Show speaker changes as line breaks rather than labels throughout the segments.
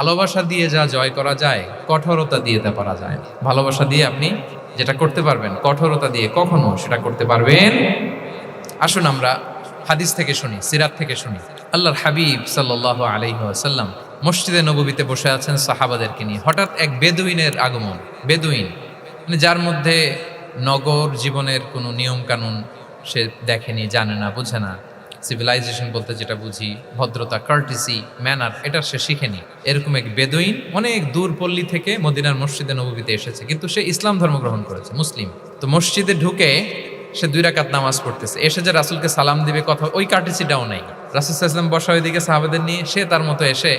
ভালোবাসা দিয়ে যা জয় করা যায়, কঠোরতা দিয়ে তা পারা যায়। ভালোবাসা দিয়ে আপনি যেটা করতে পারবেন, কঠোরতা দিয়ে কখনো সেটা করতে পারবেন। আসুন আমরা হাদিস থেকে শুনি, সিরাত থেকে শুনি। আল্লাহর হাবিব সাল্লাহ আলহিহাসাল্লাম মসজিদে নবীতে বসে আছেন সাহাবাদেরকে নিয়ে। হঠাৎ এক বেদুইনের আগমন, বেদুইন মানে যার মধ্যে নগর জীবনের কোনো নিয়মকানুন সে দেখেনি, জানে না, বুঝে না। সিভিলাইজেশন বলতে যেটা বুঝি, ভদ্রতা কার্টিসি ম্যানার এটা সে শিখেনি। এরকম এক বেদুইন অনেক দূর পল্লী থেকে মদিনার মসজিদে নবীতে এসেছে, কিন্তু সে ইসলাম ধর্ম গ্রহণ করেছে, মুসলিম। তো মসজিদে ঢুকে সে দুই রাকাত নামাজ পড়তেছে। এসে যে রাসুলকে সালাম দিবে কথা, ওই কার্টিসিটাও নাই। রাসুল ইসলাম বসা ওইদিকে সাহাবেদের নিয়ে, সে তার মতো এসে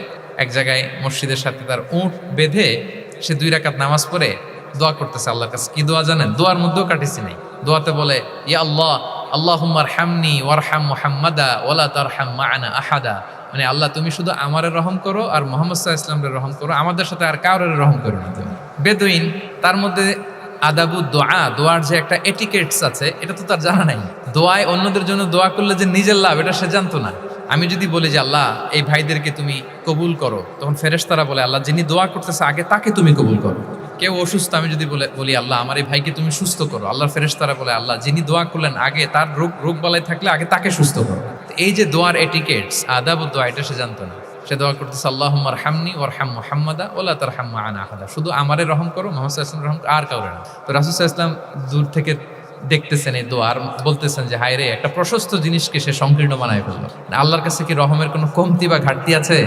এক জায়গায় মসজিদের সাথে তার উঁট বেঁধে সে দুই রাকাত নামাজ পড়ে দোয়া করতেছে আল্লাহর কাছে। কি দোয়া জানেন? দোয়ার মধ্যেও কাটিসি নেই। দোয়াতে বলে, ইয়া আল্লাহ আল্লাহুম্মার হামনি ওয়ারহাম মুহাম্মাদা ওয়ালা তারহাম মা'ানা আহাদা। মানে আল্লাহ, তুমি শুধু আমারে রহম করো আর মোহাম্মদ আলাইহি ইসলামের রহম করো, আমাদের সাথে আর কারোর রহম করো না তুমি। বেদুইন, তার মধ্যে আদাবু দোয়া, দোয়ার যে একটা এটিকেটস আছে, এটা তো তার জানা নাই। দোয়ায় অন্যদের জন্য দোয়া করলে যে নিজের লাভ, এটা সে জানতো না। আমি যদি বলি যে, আল্লাহ, এই ভাইদেরকে তুমি কবুল করো, তখন ফেরেশতারা বলে, আল্লাহ, যিনি দোয়া করতেছে, আগে তাকে তুমি কবুল করো। কেউ অসুস্থ, আমি যদি বলে, বলি, আল্লাহ, আমার এই ভাইকে তুমি সুস্থ করো। আল্লাহর ফেরেশতারা বলে, আল্লাহ, যিনি দোয়া করলেন আগে, তার রোগ রোগ বালাই থাকলে আগে তাকে সুস্থ করো। এই যে দোয়ার এটিকেটস, আদাব দোয়া, এটা সে জানতো না। সে দোয়া করতেছে আল্লাহ আল্লাহুম্মার হামনি ওর হাম মোহাম্মদা ওলা তার হাম্মা আনা আহাদা। শুধু আমারে রহম করো, মোহাম্মদ ইসলাম রহম আর কাউরে না। তো রাসুল ইসলাম দূর থেকে দেখতেছেন এই দোয়ার বলতেছেন যে হায় রে একটা প্রশস্ত জিনিসকে সে সংকীর্ণ বানায় ফেলল। আল্লাহর কাছে কি রহমের কোনো কমতি বা ঘাটতি আছে?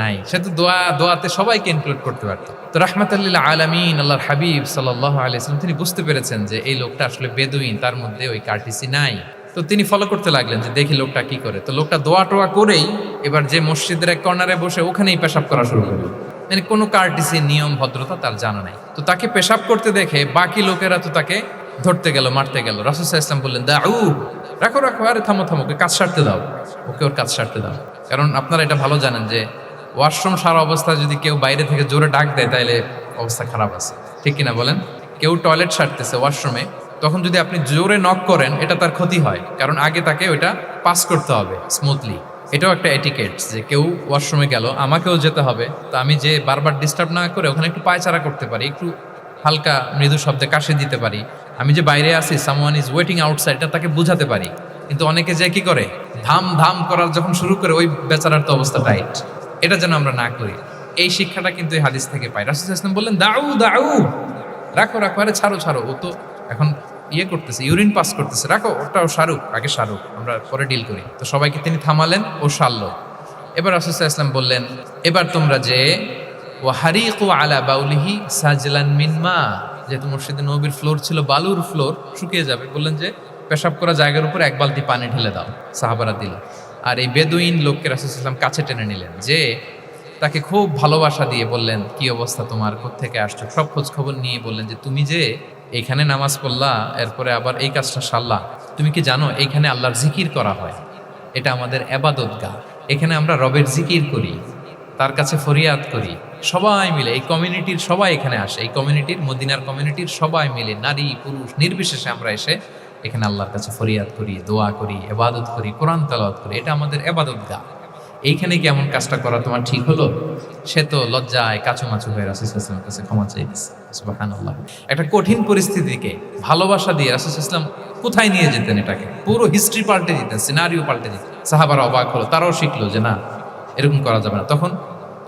নাই। সে তো দোয়া, দোয়াতে সবাইকে ইনক্লুড করতে পারতো। তো রহমতুল্লাহ আলমিন, আল্লাহর হাবিব সাল্লাহ আলাইসলাম তিনি বুঝতে পেরেছেন যে এই লোকটা আসলে বেদুইন, তার মধ্যে ওই কার্টিসি নাই। তো তিনি ফলো করতে লাগলেন যে দেখি লোকটা কি করে। তো লোকটা দোয়া টোয়া করেই এবার যে মসজিদের এক কর্নারে বসে ওখানেই পেশাব করা শুরু করল। মানে কোনো কার্টিসি, নিয়ম, ভদ্রতা তার জানা নাই। তো তাকে পেশাব করতে দেখে বাকি লোকেরা তো তাকে ধরতে গেল, মারতে গেল। রাসুসাহ ইসলাম বললেন দা উ রাখো রাখো, আরে থামো থামো, ওকে কাজ সারতে দাও। ওকে ওর কাজ সারতে দাও। কারণ আপনারা এটা ভালো জানেন যে ওয়াশরুম সারা অবস্থা যদি কেউ বাইরে থেকে জোরে ডাক দেয় তাহলে অবস্থা খারাপ আছে। ঠিক কিনা বলেন? কেউ টয়লেট সারতেছে ওয়াশরুমে, তখন যদি আপনি জোরে নক করেন, এটা তার ক্ষতি হয়। কারণ আগে তাকে ওইটা পাস করতে হবে স্মুথলি এটাও একটা এটিকেট যে কেউ ওয়াশরুমে গেল, আমাকেও যেতে হবে। তো আমি যে বারবার ডিস্টার্ব না করে ওখানে একটু পায়চারা করতে পারি, একটু হালকা মৃদু শব্দে কাশে দিতে পারি। আমি যে বাইরে আছি সামওয়ান ইজ ওয়েটিং আউটসাইড এটা তাকে বোঝাতে পারি। কিন্তু অনেকে যে কি করে? ধাম ধাম করার যখন শুরু করে, ওই বেচারার তো অবস্থা টাইট এটা যেন আমরা না করি। এই শিক্ষাটা কিন্তু এই হাদিস থেকে পাই। রাসুল ইসলাম বললেন, দাউ দাউ, রাখো রাখো, আরে ছাড়ো ছাড়ো। ও তো এখন ইয়ে করতেছে, ইউরিন পাস করতেছে। রাখো, ওটাও শাহরুখ আগে শাহরুখ আমরা পরে ডিল করি। তো সবাইকে তিনি থামালেন ও সারলো। এবার রাসুল ইসলাম বললেন, এবার তোমরা যে ও হারিক ও আলা বাউলিহি সাজলান মিনমা যেহেতু মসজিদে নবীর ফ্লোর ছিল, বালুর ফ্লোর শুকিয়ে যাবে। বললেন যে, পেশাব করা জায়গার উপর এক বালতি পানি ঢেলে দাও। সাহাবারা দিল। আর এই বেদুইন লোককে রাসুল ইসলাম কাছে টেনে নিলেন যে তাকে খুব ভালোবাসা দিয়ে বললেন, কি অবস্থা তোমার? থেকে আসছো? সব খোঁজ খবর নিয়ে বললেন যে, তুমি যে এইখানে নামাজ পড়লা, এরপরে আবার এই কাজটা সারলা, তুমি কি জানো এইখানে আল্লাহর জিকির করা হয়? এটা আমাদের এবাদত গা। এখানে আমরা রবের জিকির করি, তার কাছে ফরিয়াদ করি, সবাই মিলে, এই কমিউনিটির সবাই এখানে আসে, এই কমিউনিটির, মদিনার কমিউনিটির সবাই মিলে, নারী, পুরুষ, নির্বিশেষে আমরা এসে এখানে আল্লাহর কাছে ফরিয়াদ করি, দোয়া করি, এবাদত করি, কোরআন তালাওয়াত করি, এটা আমাদের এবাদত গা। এইখানে কি এমন কাজটা করা তোমার ঠিক হলো? সে তো লজ্জায় কাছুমাছু হয়ে রাসুলামের কাছে ক্ষমা চাই সুবাহান্লাহ একটা কঠিন পরিস্থিতিকে ভালোবাসা দিয়ে রাসুল ইসলাম কোথায় নিয়ে যেতেন এটাকে? পুরো হিস্ট্রি পাল্টে দিতেন সিনারিও পাল্টে দিতেন। সাহাবারা অবাক হলো, তারাও শিখলো যে না, এরকম করা যাবে না। তখন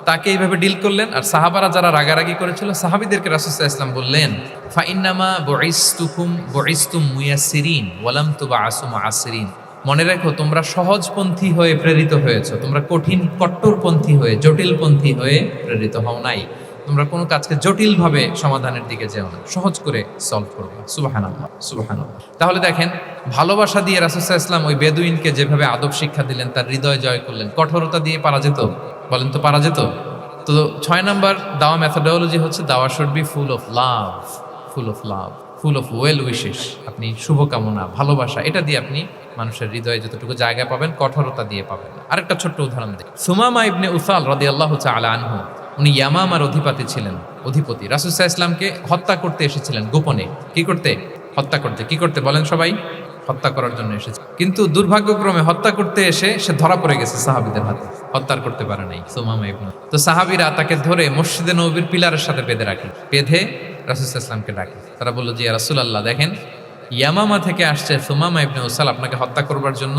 তাকে এইভাবে ডিল করলেন আর সাহাবারা যারা রাগারাগি করেছিল, সাহাবিদেরকে রাসুসাহ ইসলাম বললেন, ফাইন্নামা বইস্তুকুম বইস্তুম মুয়াসিরিন ওয়ালাম তুবা আসুম আসিরিন মনে রেখো, তোমরা সহজপন্থী হয়ে প্রেরিত হয়েছ, তোমরা কঠিন কট্টরপন্থী হয়ে, জটিলপন্থী হয়ে প্রেরিত হও নাই। তোমরা কোনো কাজকে জটিলভাবে সমাধানের দিকে যেও না, সহজ করে সলভ করবে সুবাহান আল্লাহ সুবাহান তাহলে দেখেন, ভালোবাসা দিয়ে রাসুসাহ ইসলাম ওই বেদুইনকে যেভাবে আদব শিক্ষা দিলেন, তার হৃদয় জয় করলেন, কঠোরতা দিয়ে পারা যেত? বলেন তো পারা যেত? তো ছয় নাম্বার, দাওয়া মেথোডোলজি হচ্ছে, দাওয়া should be full of love full of love full of well wishes আপনি শুভকামনা, ভালোবাসা, এটা দিয়ে আপনি মানুষের হৃদয়ে যতটুকু জায়গা পাবেন, কঠোরতা দিয়ে পাবেন। আরেকটা ছোট্ট উদাহরণ দিই। সুমামা ইবনে উসাল রদি আল্লাহ চালা আনহু, উনি ইয়ামামার অধিপতি ছিলেন, অধিপতি। রাসুসাহ ইসলামকে হত্যা করতে এসেছিলেন গোপনে। কি করতে? হত্যা করতে। কি করতে বলেন সবাই? হত্যা করার জন্য এসেছে। কিন্তু দুর্ভাগ্যক্রমে হত্যা করতে এসে সে ধরা পড়ে গেছে সাহাবিদের হাতে। হত্যার করতে পারে নাই, সুমামা ইবনু তো সাহাবিরা তাকে ধরে মসজিদে নবীর পিলারের সাথে বেঁধে রাখে। বেঁধে রাসুল ইসলামকে ডাকে। তারা বলল যে রাসুল আল্লাহ দেখেন, ইয়ামামা থেকে আসছে সুমামা ইবনে উসাল, আপনাকে হত্যা করবার জন্য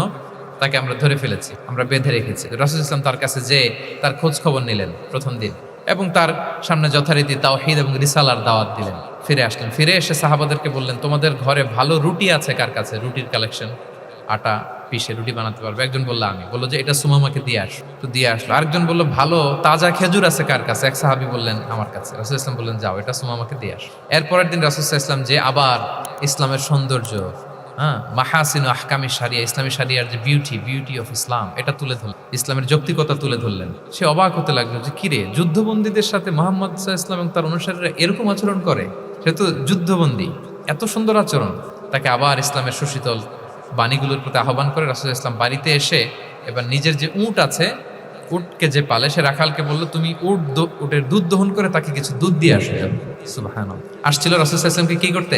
তাকে আমরা ধরে ফেলেছি, আমরা বেঁধে রেখেছি। রাসুল ইসলাম তার কাছে যে তার খোঁজ খবর নিলেন প্রথম দিন। এবং তার সামনে যথারীতি তাওহিদ এবং রিসালার দাওয়াত দিলেন। ফিরে আসলেন। ফিরে এসে সাহাবাদেরকে বললেন, তোমাদের ঘরে ভালো রুটি আছে কার কাছে? রুটির কালেকশন আটা পিষে রুটি বানাতে পারবে? একজন বলল, আমি। বলল যে, এটা সুমামাকে দিয়ে আস। তো দিয়ে আসলো। আরেকজন বলল, ভালো, তাজা খেজুর আছে কার কাছে? এক সাহাবি বললেন, আমার কাছে। রাসুল ইসলাম বললেন, যাও, এটা সুমামাকে দিয়ে আস। এরপরের দিন রাসুল ইসলাম যে, আবার ইসলামের সৌন্দর্য হ্যাঁ মাহাসিন আহকামি সারিয়া ইসলামী সারিয়ার যে বিউটি বিউটি অফ ইসলাম এটা তুলে ধরলেন। ইসলামের যৌক্তিকতা তুলে ধরলেন। সে অবাক হতে লাগল যে কিরে যুদ্ধবন্দীদের সাথে মোহাম্মদ ইসলাম এবং তার অনুসারীরা এরকম আচরণ করে? সে তো যুদ্ধবন্দী। এত সুন্দর আচরণ। তাকে আবার ইসলামের সুশীতল বাণীগুলোর প্রতি আহ্বান করে রাসুল ইসলাম বাড়িতে এসে এবার নিজের যে উট আছে, উটকে যে পালে, সে রাখালকে বলল, তুমি উট উটের দুধ দহন করে তাকে কিছু দুধ দিয়ে আসো। সুবাহান আসছিল রাসুল ইসলামকে কি করতে?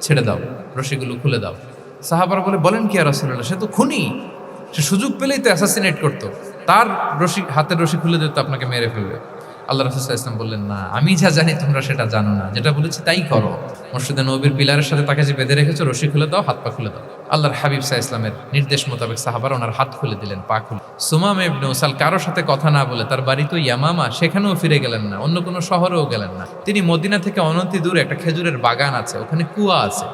ছেড়ে দাও, রশিগুলো খুলে দাও। সাহাবারা বলে, বলেন কি আর রাসূলুল্লাহ? সে তো খুনি। সে সুযোগ পেলেই তো অ্যাসাসিনেট করতো। তার রশি, হাতের রশি খুলে দিতে আপনাকে মেরে ফেলবে। আল্লাহ রাসুল ইসলাম বললেন, না, আমি যা জানি তোমরা সেটা জানো না। যেটা বলেছি তাই করো। মসজিদে নবীর পিলারের সাথে তাকে যে বেঁধে রেখেছো, রশি খুলে দাও, হাত পা খুলে দাও। আল্লাহর হাবিব সাহা ইসলামের নির্দেশ মোতাবেক সাহাবার ওনার হাত খুলে দিলেন, পা খুলে। সুমাম ইবনে কারোর সাথে কথা না বলে তার বাড়ি তো ইয়ামামা, সেখানেও ফিরে গেলেন না, অন্য কোনো শহরেও গেলেন না। তিনি মদিনা থেকে অনতি দূরে একটা খেজুরের বাগান আছে, ওখানে কুয়া আছে।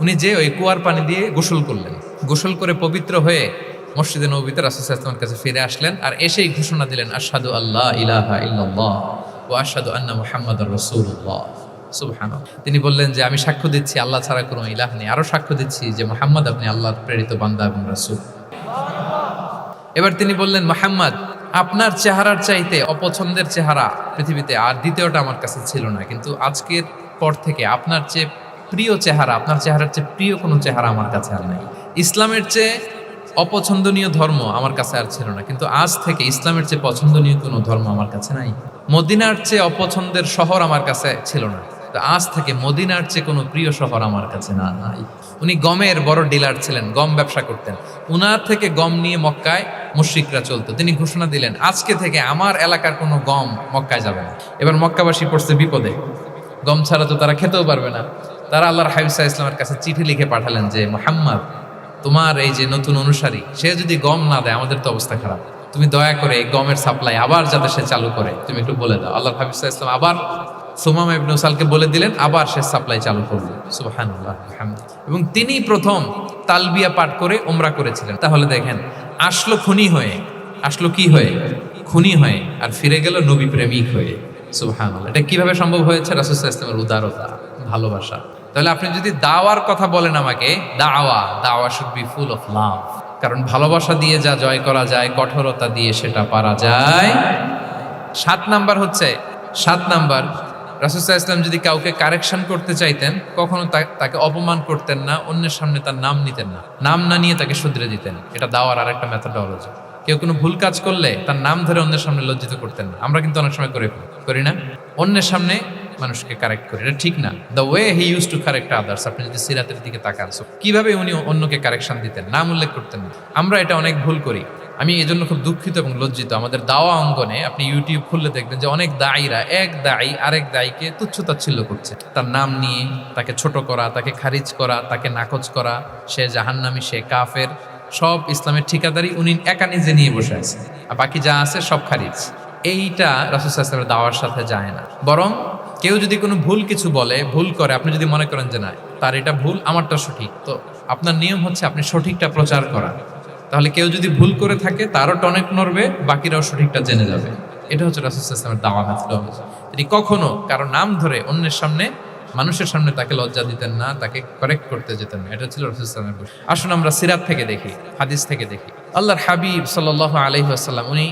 উনি যে ওই কুয়ার পানি দিয়ে গোসল করলেন। গোসল করে পবিত্র হয়ে মসজিদে নবীতে রাসুলের কাছে ফিরে আসলেন আর এসেই ঘোষণা দিলেন আসাদু আল্লাহ ইলাহা ইল্লাল্লাহ ও আশহাদু আন্না মুহাম্মাদুর রাসূলুল্লাহ। সুবহানাল্লাহ। তিনি বললেন যে, আমি সাক্ষ্য দিচ্ছি, আল্লাহ ছাড়া কোনো ইলাহ নেই। আরও সাক্ষ্য দিচ্ছি যে, মোহাম্মদ আপনি আল্লাহর প্রেরিত বান্দা এবং রাসূল। এবার তিনি বললেন, মাহাম্মদ, আপনার চেহারার চাইতে অপছন্দের চেহারা পৃথিবীতে আর দ্বিতীয়টা আমার কাছে ছিল না। কিন্তু আজকের পর থেকে আপনার চেয়ে প্রিয় চেহারা, আপনার চেহারার চেয়ে প্রিয় কোনো চেহারা আমার কাছে আর নাই। ইসলামের চেয়ে অপছন্দনীয় ধর্ম আমার কাছে আর ছিল না। কিন্তু আজ থেকে ইসলামের চেয়ে পছন্দনীয় কোনো ধর্ম আমার কাছে নাই। মদিনার চেয়ে অপছন্দের শহর আমার কাছে ছিল না। তো আজ থেকে মদিনার চেয়ে কোনো প্রিয় শহর আমার কাছে না, নাই। উনি গমের বড় ডিলার ছিলেন, গম ব্যবসা করতেন। উনার থেকে গম নিয়ে মক্কায় মুশ্রিকরা চলতো। তিনি ঘোষণা দিলেন, আজকে থেকে আমার এলাকার কোনো গম মক্কায় যাবে না। এবার মক্কাবাসী পড়ছে বিপদে। গম ছাড়া তো তারা খেতেও পারবে না। তারা আল্লাহর হাবিসা ইসলামের কাছে চিঠি লিখে পাঠালেন যে, মোহাম্মদ তোমার এই যে নতুন অনুসারী, সে যদি গম না দেয়, আমাদের তো অবস্থা খারাপ। তুমি দয়া করে এই গমের সাপ্লাই আবার যাতে সে চালু করে। তুমি একটু বলে দাও। আল্লাহ হাবিসা ইসলাম আবার সুমাম ইবনে উসালকে বলে দিলেন, আবার সে সাপ্লাই চালু করল সুবহানাল্লাহ। এবং তিনি প্রথম তালবিয়া পাঠ করে ওমরা করেছিলেন। তাহলে দেখেন, আসলো খুনি হয়ে, আসলো কি হয়ে? খুনি হয়ে, আর ফিরে গেল নবী প্রেমিক হয়ে। সুবহানাল্লাহ। এটা কীভাবে সম্ভব হয়েছে? আলাইহি ওয়াসাল্লামের উদারতা, ভালোবাসা। তাহলে আপনি যদি দাওয়ার কথা বলেন আমাকে, দাওয়া দাওয়া should be full of love কারণ ভালোবাসা দিয়ে যা জয় করা যায়, কঠোরতা দিয়ে সেটা পারা যায়। সাত নাম্বার হচ্ছে, সাত নাম্বার রাসুসাহ ইসলাম যদি কাউকে কারেকশন করতে চাইতেন, কখনো তাকে অপমান করতেন না, অন্যের সামনে তার নাম নিতেন না। নাম না নিয়ে তাকে শুধরে দিতেন। এটা দাওয়ার আর একটা মেথডোলজি কেউ কোনো ভুল কাজ করলে তার নাম ধরে অন্যের সামনে লজ্জিত করতেন না। আমরা কিন্তু অনেক সময় করে করি না? অন্যের সামনে মানুষকে কারেক্ট করে। এটা ঠিক না। The way he use to correct others আপনি যদি সিরাতের দিকে তাকান so, কীভাবে উনি অন্যকে কারেকশন দিতেন? নাম উল্লেখ করতেন না। আমরা এটা অনেক ভুল করি। আমি এই জন্য খুব দুঃখিত এবং লজ্জিত। আমাদের দাওয়া অঙ্গনে আপনি ইউটিউব খুললে দেখবেন যে অনেক দায়ীরা এক দায়ী আরেক দায়ীকে তুচ্ছ তাচ্ছিল্য করছে। তার নাম নিয়ে তাকে ছোট করা তাকে খারিজ করা তাকে নাকচ করা সে জাহান্নামী সে কাফের সব ইসলামের ঠিকাদারি উনি একা নিজে নিয়ে বসে আছে। আর বাকি যা আছে সব খারিজ। এইটা রাসুসাল্লামের দাওয়ার সাথে যায় না। বরং কেউ যদি কোনো ভুল কিছু বলে, ভুল করে, আপনি যদি মনে করেন যে না, তার এটা ভুল, আমারটা সঠিক, তো আপনার নিয়ম হচ্ছে আপনি সঠিকটা প্রচার করা। তাহলে কেউ যদি ভুল করে থাকে, তারও টনেক নড়বে, বাকিরাও সঠিকটা জেনে যাবে। এটা হচ্ছে রাসুল ইসলামের দাওয়া মেথডোলজি তিনি কখনো কারও নাম ধরে অন্যের সামনে, মানুষের সামনে তাকে লজ্জা দিতেন না, তাকে কারেক্ট করতে যেতেন না। এটা ছিল রসুলামের। আসুন আমরা সিরাত থেকে দেখি, হাদিস থেকে দেখি। আল্লাহর হাবিব সাল্লাহ আলহিহাসাল্লাম উনি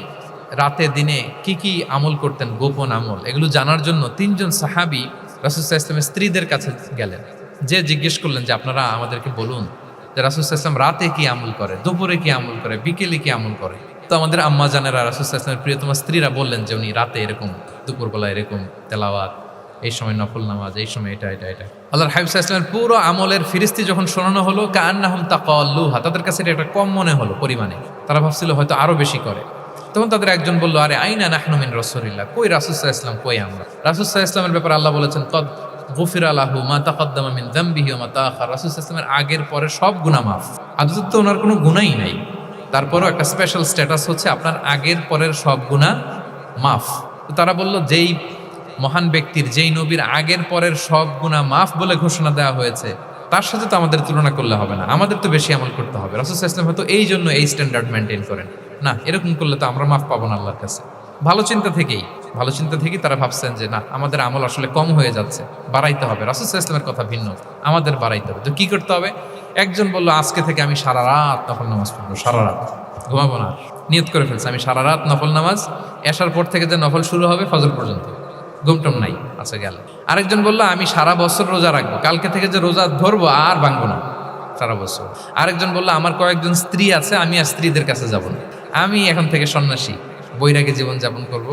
রাতে, দিনে কি কি আমল করতেন, গোপন আমল, এগুলো জানার জন্য তিনজন সাহাবি রাসুসাহ ইসলামের স্ত্রীদের কাছে গেলেন। যে জিজ্ঞেস করলেন যে, আপনারা আমাদেরকে বলুন যে রাসুসাহ ইসলাম রাতে কি আমল করে, দুপুরে কি আমল করে, বিকেলে কি আমল করে? তো আমাদের আম্মা জানেরা রাসুসাহ ইসলামের প্রিয়তমা স্ত্রীরা বললেন যে, উনি রাতে এরকম, দুপুরবেলা এরকম তেলাওয়াত, এই সময় নফল নামাজ, এই সময় এটা এটা এটা। আল্লাহর হাবিব ইসলামের পুরো আমলের ফিরিস্তি যখন শোনানো হলো কান্নাহম তাকাল্লুহা তাদের কাছে এটা একটা কম মনে হলো পরিমাণে। তারা ভাবছিল হয়তো আরও বেশি করে। তখন তাদের একজন বলল, আরে, আইনা নাহনুমিন রসুলিল্লাহ। কই রাসুসাহ ইসলাম কই আমরা? রাসুসাহ ইসলামের ব্যাপারে আল্লাহ বলেছেন, কদ গফির আলাহু মা তাকাদ্দামা মিন দামবিহি মা তাআখার। রাসূল ইসলামের আগের পরে সব গুনাহ মাফ। আদতে তো ওনার কোনো গুনাহই নাই, তারপরও একটা স্পেশাল স্ট্যাটাস হচ্ছে আপনার আগের পরের সব গুনাহ মাফ। তো তারা বলল, যেই মহান ব্যক্তির, যেই নবীর আগের পরের সব গুনাহ মাফ বলে ঘোষণা দেওয়া হয়েছে, তার সাথে তো আমাদের তুলনা করলে হবে না। আমাদের তো বেশি আমল করতে হবে। রাসূল ইসলাম হয়তো এই জন্য এই স্ট্যান্ডার্ড মেনটেন করেন। না, এরকম করলে তো আমরা মাফ পাবো না আল্লাহর কাছে। ভালো চিন্তা থেকেই, ভালো চিন্তা থেকেই তারা ভাবছেন যে, না, আমাদের আমল আসলে কম হয়ে যাচ্ছে, বাড়াইতে হবে। রাসুল ইসলামের কথা ভিন্ন, আমাদের বাড়াইতে হবে। তো কী করতে হবে? একজন বলল, আজকে থেকে আমি সারা রাত নফল নামাজ পড়ব, সারা রাত। ঘুমাবো না। নিয়ত করে ফেলছে, আমি সারা রাত নফল নামাজ, এসার পর থেকে যে নফল শুরু হবে ফজর পর্যন্ত ঘুমটম নাই আচ্ছা গেল। আরেকজন বলল, আমি সারা বছর রোজা রাখব, কালকে থেকে যে রোজা ধরবো আর ভাঙবো না, সারা বছর। আরেকজন বলল, আমার কয়েকজন স্ত্রী আছে, আমি আর স্ত্রীদের কাছে যাব না। আমি এখন থেকে সন্ন্যাসী, বৈরাগী জীবন যাপন করব।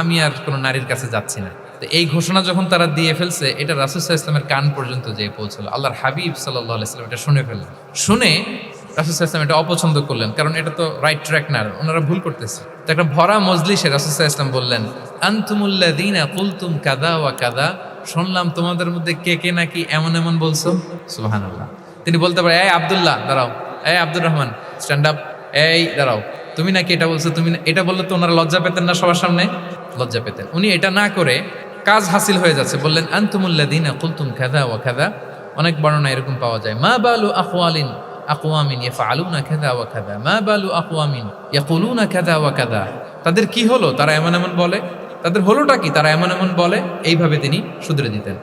আমি আর কোনো নারীর কাছে যাচ্ছি না। তো এই ঘোষণা যখন তারা দিয়ে ফেলছে, এটা রাসুসাহ ইসলামের কান পর্যন্ত যেয়ে পৌঁছলো। আল্লাহর হাবিব সাল্লাহ ইসলাম এটা শুনে ফেললেন। শুনে রাসুসাহ ইসলাম এটা অপছন্দ করলেন, কারণ এটা তো রাইট ট্র্যাক না, ওনারা ভুল করতেছে। তো একটা ভরা মজলিসে রাসুসাহ ইসলাম বললেন আন্তুমুল্লা দিনা কুলতুম কাদা ওয়া কাদা শুনলাম, তোমাদের মধ্যে কে কে নাকি এমন এমন বলছো? সুবাহান আল্লাহ তিনি বলতে পারে এই আবদুল্লাহ, দাঁড়াও। এই আব্দুর রহমান স্ট্যান্ড আপ এই, দাঁড়াও। তুমি নাকি এটা বলছো? তুমি না- এটা বললে তো ওনারা লজ্জা পেতেন না সবার সামনে? লজ্জা পেতেন। উনি এটা না করে কাজ হাসিল হয়ে যাচ্ছে। বললেন আন্তুমুল্লাদিনা কুলতুম খাদা ওয়া খাদা অনেক বর্ণনা এরকম পাওয়া যায়। মা বালু আখওয়ালিন আকুয়ামিন ইয়াফআলুনা কাযা ওয়া কাযা? মা বালু আকুয়ামিন ইয়াকুলুনা কাযা ওয়া কাযা? তাদের কি হলো? তারা এমন এমন বলে। তাদের হলোটা কি? তারা এমন এমন বলে। এইভাবে তিনি শুধরে দিতেন।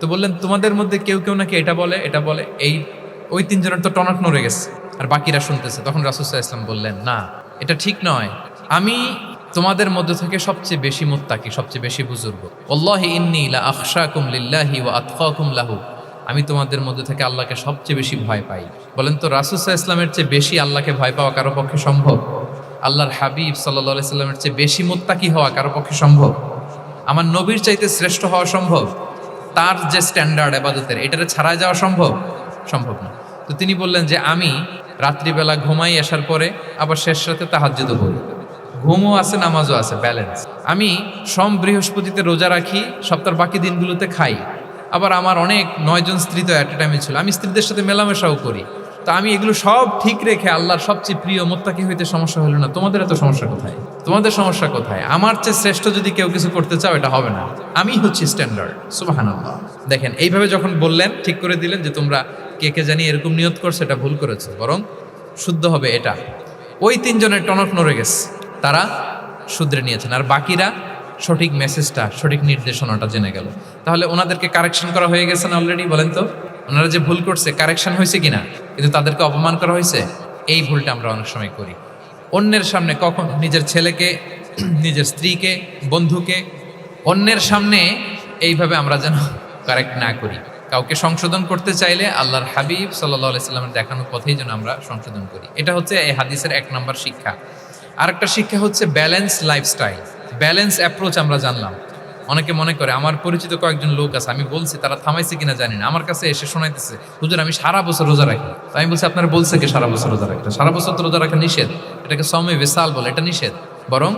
তো বললেন, তোমাদের মধ্যে কেউ কেউ নাকি এটা বলে এটা বলে? এই, ওই তিনজনের তো টনক নড়ে গেছে। আর বাকিরা শুনতেছে। তখন রাসুসাহ ইসলাম বললেন, না, এটা ঠিক নয়। আমি তোমাদের মধ্যে থেকে সবচেয়ে বেশি মুত্তাকি, সবচেয়ে বেশি বুজুর্গ। আল্লাহি ইন্নি লা আখশাকুম লিল্লাহি ওয়া আতকাকুম লাহু। আমি তোমাদের মধ্যে থেকে আল্লাহকে সবচেয়ে বেশি ভয় পাই। বলেন তো রাসুসাহ ইসলামের চেয়ে বেশি আল্লাহকে ভয় পাওয়া কারও পক্ষে সম্ভব? আল্লাহর হাবিব সাল্লাহ সাল্লামের চেয়ে বেশি মুত্তাকি হওয়া কারও পক্ষে সম্ভব? আমার নবীর চাইতে শ্রেষ্ঠ হওয়া সম্ভব? তার যে স্ট্যান্ডার্ড আবাদতের, এটারে ছাড়া যাওয়া সম্ভব? সম্ভব না। তো তিনি বললেন যে, আমি রাত্রিবেলা ঘুমাই আসার পরে আবার শেষ রাতে তাহাজ্জুদ করি। ঘুমও আছে, নামাজও আছে ব্যালেন্স আমি সোম বৃহস্পতিতে রোজা রাখি, সপ্তাহের বাকি দিনগুলোতে খাই। আবার আমার অনেক নয়জন স্ত্রী তো অ্যাট টাইমে ছিল। আমি স্ত্রীদের সাথে মেলামেশাও করি। তো আমি এগুলো সব ঠিক রেখে আল্লাহর সবচেয়ে প্রিয় মোত্তাকি হইতে সমস্যা হলো না। তোমাদের এত সমস্যা কোথায়? তোমাদের সমস্যা কোথায়? আমার চেয়ে শ্রেষ্ঠ যদি কেউ কিছু করতে চাও, এটা হবে না। আমি হচ্ছি স্ট্যান্ডার্ড সুবাহান দেখেন, এইভাবে যখন বললেন, ঠিক করে দিলেন যে তোমরা কে কে জানি এরকম নিয়ত করছে, এটা ভুল করেছে, বরং শুদ্ধ হবে এটা। ওই তিনজনের টনক নড়ে গেছে, তারা শুধরে নিয়েছেন। আর বাকিরা সঠিক মেসেজটা সঠিক নির্দেশনাটা জেনে গেল। তাহলে ওনাদেরকে কারেকশন করা হয়ে গেছে না অলরেডি বলেন তো? ওনারা যে ভুল করছে কারেকশন হয়েছে কিনা? কিন্তু তাদেরকে অপমান করা হয়েছে? এই ভুলটা আমরা অনেক সময় করি। অন্যের সামনে কখন নিজের ছেলেকে, নিজের স্ত্রীকে, বন্ধুকে, অন্যের সামনে এইভাবে আমরা যেন কারেক্ট না করি। কাউকে সংশোধন করতে চাইলে আল্লাহর হাবিব সাল্লাহ সাল্লামের দেখানো পথেই যেন আমরা সংশোধন করি। এটা হচ্ছে এই হাদিসের এক নম্বর শিক্ষা। আরেকটা শিক্ষা হচ্ছে ব্যালেন্স লাইফস্টাইল ব্যালেন্স অ্যাপ্রোচ আমরা জানলাম। অনেকে মনে করে, আমার পরিচিত কয়েকজন লোক আছে, আমি বলছি, তারা থামাইছে কিনা জানি না। আমার কাছে এসে শোনাইতেছে, হুজুর, আমি সারা বছর রোজা রাখি। তো আমি বলছি, আপনারা বলছে কি সারা বছর রোজা রাখতে? সারা বছর তো রোজা রাখা নিষেধ। এটাকে সময় বেসাল বলে, এটা নিষেধ। বরং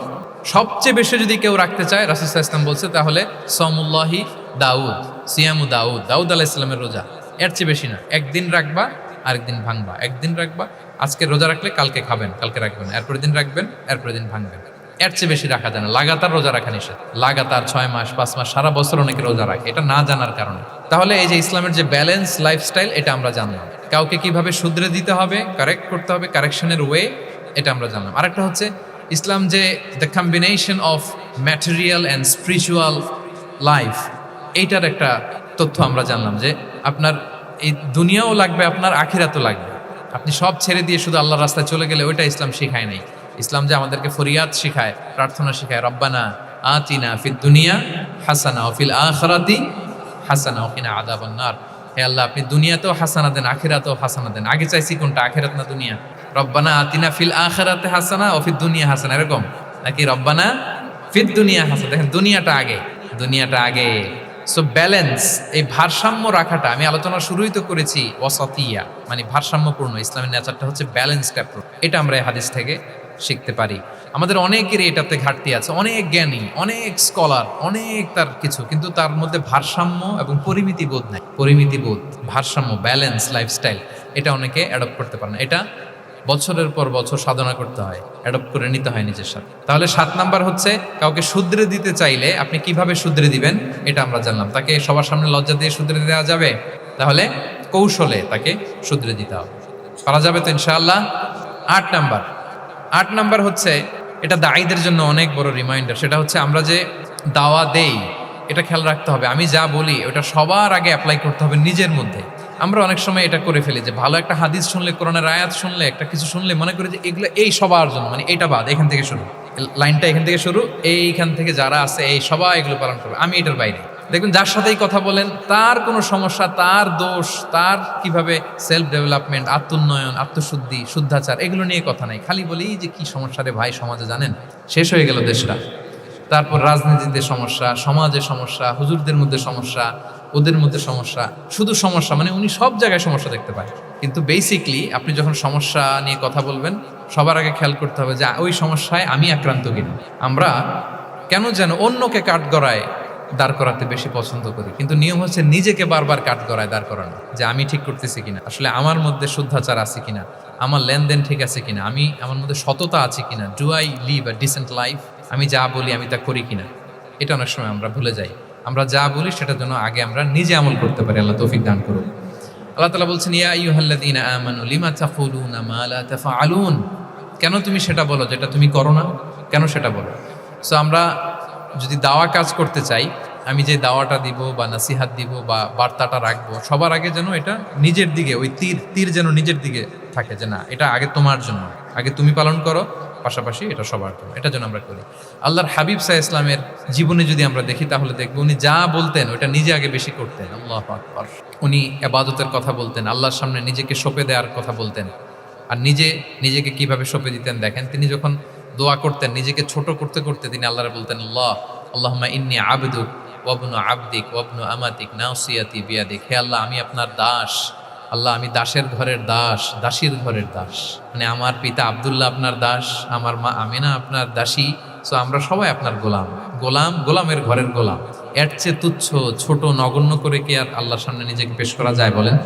সবচেয়ে বেশি যদি কেউ রাখতে চায় রাসুসাহ ইসলাম বলছে, তাহলে সমুল্লাহি দাউদ, সিয়ামু দাউদ দাউদ আলাহ ইসলামের রোজা। এর চেয়ে বেশি না। একদিন রাখবা, আরেকদিন ভাঙবা। একদিন রাখবা, আজকে রোজা রাখলে কালকে খাবেন, কালকে রাখবেন। এরপরের দিন রাখবেন, এরপরের দিন ভাঙবেন। এর চেয়ে বেশি রাখা যায় না। লাগাতার রোজা রাখা নিষেধ। লাগাতার ছয় মাস, পাঁচ মাস, সারা বছর অনেকে রোজা রাখে। এটা না জানার কারণে। তাহলে এই যে ইসলামের যে ব্যালেন্স লাইফস্টাইল এটা আমরা জানলাম। কাউকে কীভাবে শুধরে দিতে হবে কারেক্ট করতে হবে কারেকশনের ওয়ে এটা আমরা জানলাম। আরেকটা হচ্ছে, ইসলাম যে the combination of material and spiritual life এইটার একটা তথ্য আমরা জানলাম যে আপনার এই দুনিয়াও লাগবে, আপনার আখিরাতও লাগবে। আপনি সব ছেড়ে দিয়ে শুধু আল্লাহর রাস্তায় চলে গেলে ওইটা ইসলাম শিখায় নাই। ইসলাম যে আমাদেরকে ফরিয়াদ শেখায়, প্রার্থনা শেখায়, রব্বানা আতিনা ফিদ দুনিয়া হাসানা ফিল আখরাতি হাসানা ও কিনা আদাবান্নার হে আল্লাহ, আপনি দুনিয়াতেও হাসানা দেন, আখিরাতেও হাসানা দেন। আগে চাইছি কোনটা, আখিরাত না দুনিয়া? রব্বানা আতিনা ফিল আখিরাতে হাসানা ও ফিদ দুনিয়া হাসানা এরকম? নাকি রব্বানা ফিদ দুনিয়া হাসানা দেখেন, দুনিয়াটা আগে দুনিয়াটা আগে। সো ব্যালেন্স এই ভারসাম্য রাখাটা আমি আলোচনা শুরুই তো করেছি ওয়াসাতিয়া মানে ভারসাম্যপূর্ণ, ইসলামের নেচারটা হচ্ছে ব্যালেন্সড অ্যাপ্রোচ এটা আমরা এই হাদিস থেকে শিখতে পারি। আমাদের অনেকেরই এটাতে ঘাটতি আছে, অনেক জ্ঞানী, অনেক স্কলার অনেক তার কিছু, কিন্তু তার মধ্যে ভারসাম্য এবং পরিমিতি বোধ নাই। পরিমিতি বোধ ভারসাম্য ব্যালেন্স লাইফস্টাইল এটা অনেকে অ্যাডপ্ট করতে পারে না। এটা বছরের পর বছর সাধনা করতে হয় অ্যাডপ্ট করে নিতে হয় নিজের সাথে। তাহলে সাত নাম্বার হচ্ছে, কাউকে শুধরে দিতে চাইলে আপনি কীভাবে শুধরে দিবেন, এটা আমরা জানলাম। তাকে সবার সামনে লজ্জা দিয়ে শুধরে দেওয়া যাবে? তাহলে কৌশলে তাকে শুধরে দিতে হবে। পারা যাবে তো ইনশাআল্লাহ? আট নাম্বার। আট নাম্বার হচ্ছে, এটা দায়ীদের জন্য অনেক বড় রিমাইন্ডার সেটা হচ্ছে আমরা যে দাওয়া দেই, এটা খেয়াল রাখতে হবে। আমি যা বলি, ওটা সবার আগে অ্যাপ্লাই করতে হবে নিজের মধ্যে। আমরা অনেক সময় এটা করে ফেলি যে ভালো একটা হাদিস শুনলে, কোরআনের আয়াত শুনলে, একটা কিছু শুনলে মনে করি যে এগুলো এই সবার জন্য মানে এটা বাদ, এখান থেকে শুরু। লাইনটা এখান থেকে শুরু, এইখান থেকে যারা আছে, এই সবাই এগুলো পালন করবে। আমি এটার বাইরে। দেখবেন যার সাথেই কথা বলেন, তার কোনো সমস্যা, তার দোষ, তার কীভাবে সেলফ ডেভেলপমেন্ট আত্মোন্নয়ন, আত্মশুদ্ধি, শুদ্ধাচার, এগুলো নিয়ে কথা নাই। খালি বলি যে কি সমস্যা রে ভাই, সমাজে জানেন? শেষ হয়ে গেল দেশটা। তারপর রাজনীতিতে সমস্যা, সমাজে সমস্যা, হুজুরদের মধ্যে সমস্যা ওদের মধ্যে সমস্যা, শুধু সমস্যা মানে উনি সব জায়গায় সমস্যা দেখতে পায়। কিন্তু বেসিকলি আপনি যখন সমস্যা নিয়ে কথা বলবেন, সবার আগে খেয়াল করতে হবে যে, ওই সমস্যায় আমি আক্রান্ত কিনা। আমরা কেন যেন অন্যকে কাঠ গড়ায় দাঁড় করাতে বেশি পছন্দ করি। কিন্তু নিয়ম হচ্ছে নিজেকে বারবার কাঠ গড়ায় দাঁড় করানো, যে আমি ঠিক করতেছি কিনা, আসলে আমার মধ্যে শুদ্ধাচার আছে কিনা, আমার লেনদেন ঠিক আছে কিনা, আমি আমার মধ্যে সততা আছে কিনা do I live a decent life আমি যা বলি আমি তা করি কিনা। এটা অনেক সময় আমরা ভুলে যাই। আমরা যা বলি সেটার জন্য আগে আমরা নিজে আমল করতে পারি। আল্লাহ তৌফিক দান করুন আল্লাহ তালা বলছেন, ইয়া আইয়ুহাল্লাযীনা আমানু, লিমা তাকুলুনা মা লা তাফআলুন? কেন তুমি সেটা বলো যেটা তুমি করো না? কেন সেটা বলো? সো আমরা যদি দাওয়া কাজ করতে চাই, আমি যে দাওয়াটা দিব বা নাসিহাত দিব বা বার্তাটা রাখব, সবার আগে যেন এটা নিজের দিকে, ওই তীর তীর যেন নিজের দিকে থাকে যে না, এটা আগে তোমার জন্য। আগে তুমি পালন করো পাশাপাশি এটা সবার জন্য। এটা যেন আমরা করি। আল্লাহর হাবিব সাহা ইসলামের জীবনে যদি আমরা দেখি, তাহলে দেখব উনি যা বলতেন ওটা নিজে আগে বেশি করতেন। আল্লাহ আকবার। উনি আবাদতের কথা বলতেন, আল্লাহর সামনে নিজেকে সঁপে দেওয়ার কথা বলতেন। আর নিজে, নিজেকে কীভাবে সঁপে দিতেন দেখেন, তিনি যখন দোয়া করতেন, নিজেকে ছোট করতে করতে তিনি আল্লাহর বলতেন, আল্লাহ আল্লাহমা ইন্নি আবদুক ওয়াবনু আবদিক ওয়াবনু আমাতিক নাওসিয়াতি বিয়াদিক। হে আল্লাহ, আমি আপনার দাস। আল্লাহ, আমি দাসের ঘরের দাস, দাসীর ঘরের দাস। মানে আমার পিতা আবদুল্লাহ আপনার দাস, আমার মা আমিনা আপনার দাসী। সো আমরা সবাই আপনার গোলাম। গোলাম, গোলামের ঘরের গোলাম। এর চেয়ে তুচ্ছ, ছোট, নগণ্য করে কি আর আল্লাহর সামনে নিজেকে পেশ করা যায় বলেন?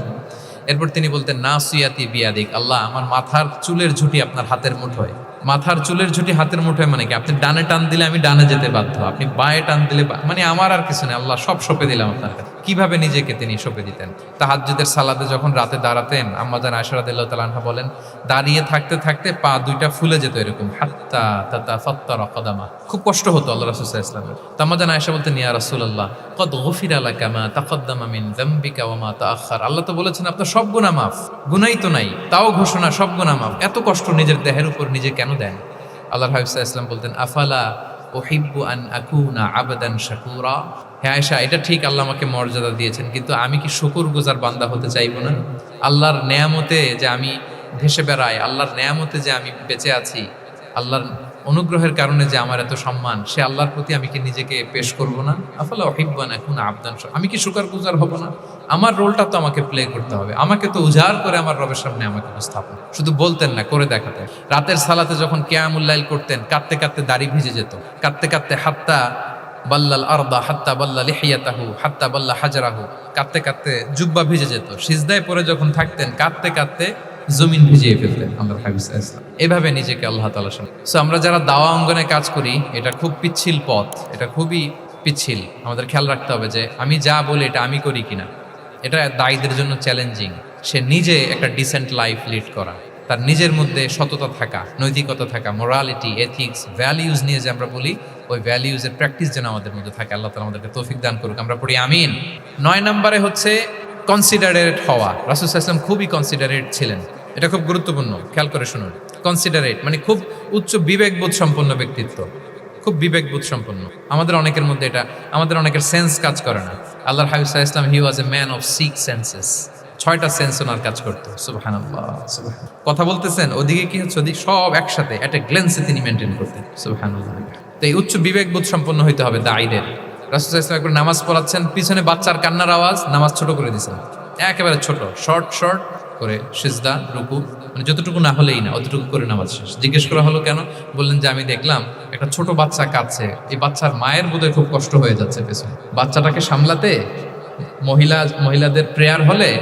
এরপর তিনি বলতেন, না সুইয়াতি বিয়াদিক। আল্লাহ, আমার মাথার চুলের ঝুঁটি আপনার হাতের মুঠোয়। মাথার চুলের ঝুঁটি হাতের মুঠোয় মানে কি? আপনি ডানে টান দিলে আমি ডানে যেতে বাধ্য। আপনি বায়ে টান দিলে মানে আমার আর কিছু নেই, আল্লাহ সব সঁপে দিলাম আপনার কাছে। কীভাবে নিজেকে তিনি সঁপে দিতেন? তাহাজ্জুদের সালাদে যখন রাতে দাঁড়াতেন, আম্মাজান আয়সারাদ তালানহা বলেন, দাঁড়িয়ে থাকতে থাকতে পা দুইটা ফুলে যেত এরকম, হাত্তা তাতা ফত্তা রকদামা খুব কষ্ট হতো আল্লাহ রাসুল ইসলামের তাম্মাজান আয়সা বলতেন, ইয়া রাসূলুল্লাহ, কদ গফির আলা কামা তাকদ্দামা মিন যামবিকা ওয়া মা তাআখার। আল্লাহ তো বলেছেন, আপনার সব গুনাহ মাফ। গুনাই তো নাই, তাও ঘোষণা, সব গুনাহ মাফ। এত কষ্ট নিজের দেহের উপর নিজে কেন দেন? আল্লাহ ইসলাম বলতেন, আফালা ওহিব্বু আন আকুনা আবাদান শাকুরা? হ্যাঁ আয়সা এটা ঠিক আল্লাহ আমাকে মর্যাদা দিয়েছেন, কিন্তু আমি কি শুকুর গুজার বান্দা হতে চাইব না? আল্লাহর নেয়ামতে যে আমি ভেসে বেড়াই, আল্লাহর নেয়ামতে যে আমি বেঁচে আছি, আল্লাহর অনুগ্রহের কারণে যে আমার এত সম্মান, সে আল্লাহর প্রতি আমি কি নিজেকে পেশ করব না? আফালা অহিব্বান এখন আবদান আমি কি শুকার গুজার হব না? আমার রোলটা তো আমাকে প্লে করতে হবে। আমাকে তো উজাড় করে আমার রবের সামনে আমাকে উপস্থাপন। শুধু বলতেন না, করে দেখাতেন। রাতের সালাতে যখন কেয়ামুল্লাইল করতেন, কাঁদতে কাঁদতে দাড়ি ভিজে যেত। কাঁদতে কাঁদতে হাত্তা বাল্লাল আরদা, হাত্তা বাল্লা লিহিয়াতাহু, হাত্তা বাল্লা হাজারাহু, কাঁদতে কাঁদতে জুব্বা ভিজে যেত। সিজদায় পরে যখন থাকতেন, কাঁদতে কাঁদতে জমিন ভিজিয়ে ফেলতেন আমরা হাবিজ ইসলাম এভাবে নিজেকে আল্লাহ তালা সামনে সো আমরা যারা দাওয়া অঙ্গনে কাজ করি, এটা খুব পিচ্ছিল পথ, এটা খুবই পিচ্ছিল। আমাদের খেয়াল রাখতে হবে যে আমি যা বলি এটা আমি করি কিনা। এটা দায়ীদের জন্য চ্যালেঞ্জিং সে নিজে একটা ডিসেন্ট লাইফ লিড করা। তার নিজের মধ্যে সততা থাকা, নৈতিকতা থাকা মোরালিটি এথিক্স ভ্যালিউজ নিয়ে যে আমরা বলি, ওই ভ্যালিউজের প্র্যাকটিস যেন আমাদের মধ্যে থাকে, আল্লাহ তালা আমাদেরকে তৌফিক দান করুক। আমরা পড়ি আমিন। নয় নম্বরে হচ্ছে কনসিডারেট হওয়া। রাসুল ইসলাম খুবই কনসিডারেট ছিলেন। এটা খুব গুরুত্বপূর্ণ, খেয়াল করে শুনুন। কনসিডারেট মানে খুব উচ্চ বিবেকবোধ সম্পন্ন ব্যক্তিত্ব। খুব বিবেকবোধ সম্পন্ন। আমাদের অনেকের মধ্যে এটা, আমাদের অনেকের সেন্স কাজ করে না। আল্লাহর হাবিব সাহা ইসলাম he was a man of six senses ছয়টা সেন্স ওনার কাজ করতো। সুবাহান কথা বলতেছেন, ওদিকে কি হচ্ছে? ওদিকে সব একসাথে একটা গ্লেন্সে তিনি মেনটেন করতেন। সুবাহান তো এই উচ্চ বিবেকবোধ সম্পন্ন হইতে হবে দায়ীদের রাসুল ইসলাম একবার নামাজ পড়াচ্ছেন, পিছনে বাচ্চার কান্নার আওয়াজ, নামাজ ছোট করে দিয়েছেন। একেবারে ছোট শর্ট শর্ট করে, সিজদা, রুকু মানে যতটুকু না হলেই না, অতটুকু করে নামাজ শেষ। জিজ্ঞেস করা হলো কেন? বললেন যে, আমি দেখলাম একটা ছোট বাচ্চা কাঁদছে। এই বাচ্চার মায়ের বোধহয় খুব কষ্ট হয়ে যাচ্ছে পেছনে। বাচ্চাটাকে সামলাতে মহিলা, মহিলাদের প্রেয়ার হলে